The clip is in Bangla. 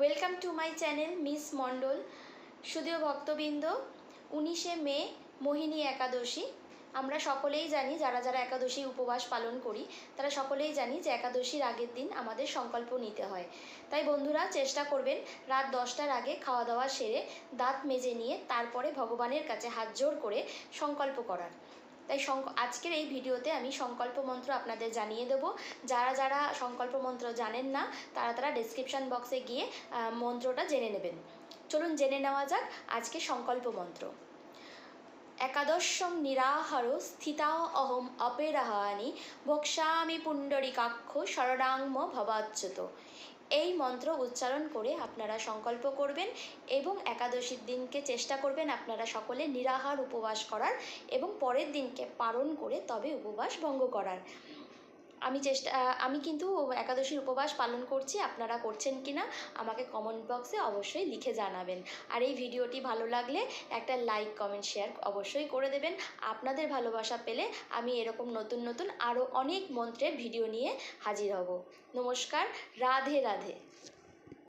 Welcome to my channel miss Mondal সুদীয় ভক্তবৃন্দ উনিশে মে, মোহিনী একাদশী। আমরা সকলেই জানি, যারা যারা একাদশী উপবাস পালন করি, তারা সকলেই জানি যে একাদশীর আগের দিন আমাদের সংকল্প নিতে হয়। তাই বন্ধুরা, চেষ্টা করবেন রাত দশটার আগে খাওয়া দাওয়া সেরে দাঁত মেজে নিয়ে তারপরে ভগবানের কাছে হাত জোড় করে সংকল্প করার। তাই আজকের এই ভিডিওতে আমি সংকল্প মন্ত্র আপনাদের জানিয়ে দেব। যারা যারা সংকল্প মন্ত্র জানেন না, তারা তারা ডেসক্রিপশান বক্সে গিয়ে মন্ত্রটা জেনে নেবেন। চলুন জেনে নেওয়া যাক আজকে সংকল্প মন্ত্র। একাদশং নিরাহার স্থিতা অহম অপেরাহানি ভক্সামি পুণ্ডরিকাক্ষ শরণাংম ভবাচ্যুত। এই মন্ত্র উচ্চারণ করে আপনারা সংকল্প করবেন এবং একাদশীর দিনকে চেষ্টা করবেন আপনারা সকলে নিরাহার উপবাস করার এবং পরের দিনকে পালন করে তবে উপবাস ভঙ্গ করার। আমি চেষ্টা আমি কিন্তু একাদশীর উপবাস পালন করছি, আপনারা করছেন কি না আমাকে কমেন্ট বক্সে অবশ্যই লিখে জানাবেন। আর এই ভিডিওটি ভালো লাগলে একটা লাইক কমেন্ট শেয়ার অবশ্যই করে দেবেন। আপনাদের ভালোবাসা পেলে আমি এরকম নতুন নতুন আরও অনেক মন্ত্রের ভিডিও নিয়ে হাজির হব। নমস্কার, রাধে রাধে।